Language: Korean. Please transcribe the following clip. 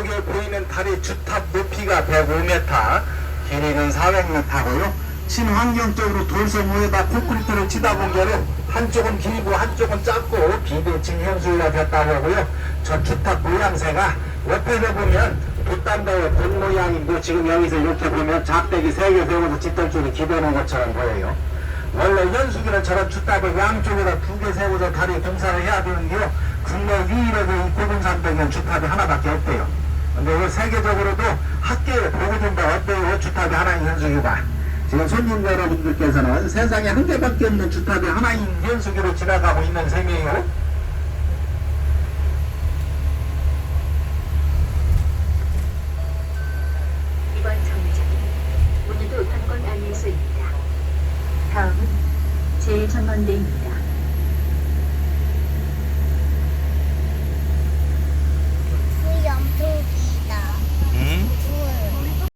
왼쪽에 보이는 달의 주탑 높이가 105m, 길이는 400m고요. 친환경적으로 돌섬 위에다 콘크리트를 치다 본 게로 한쪽은 길고 한쪽은 짧고 비대칭 현수가 됐다고 하고요. 저 주탑 모양새가 옆에서 보면 돛담배의 본 모양인데 지금 여기서 이렇게 보면 작대기 세개 세워서 짓돌줄이 기대는 것처럼 보여요. 원래 현수기는 저런 주탑을 양쪽에다 두 개 세워서 다리 공사를 해야 되는데요. 국내 유일하게 이 고분산병엔 주탑이 하나밖에 없대요. 이거 세계적으로도 학계에 보고된다 어때요? 주탑이 하나인 현수기가. 지금 손님 여러분들께서는 세상에 한 개밖에 없는 주탑이 하나인 현수기로 지나가고 있는 셈이에요. 이번 정류장은 오늘도 관광 안내소입니다. 다음은 제 전원대입니다.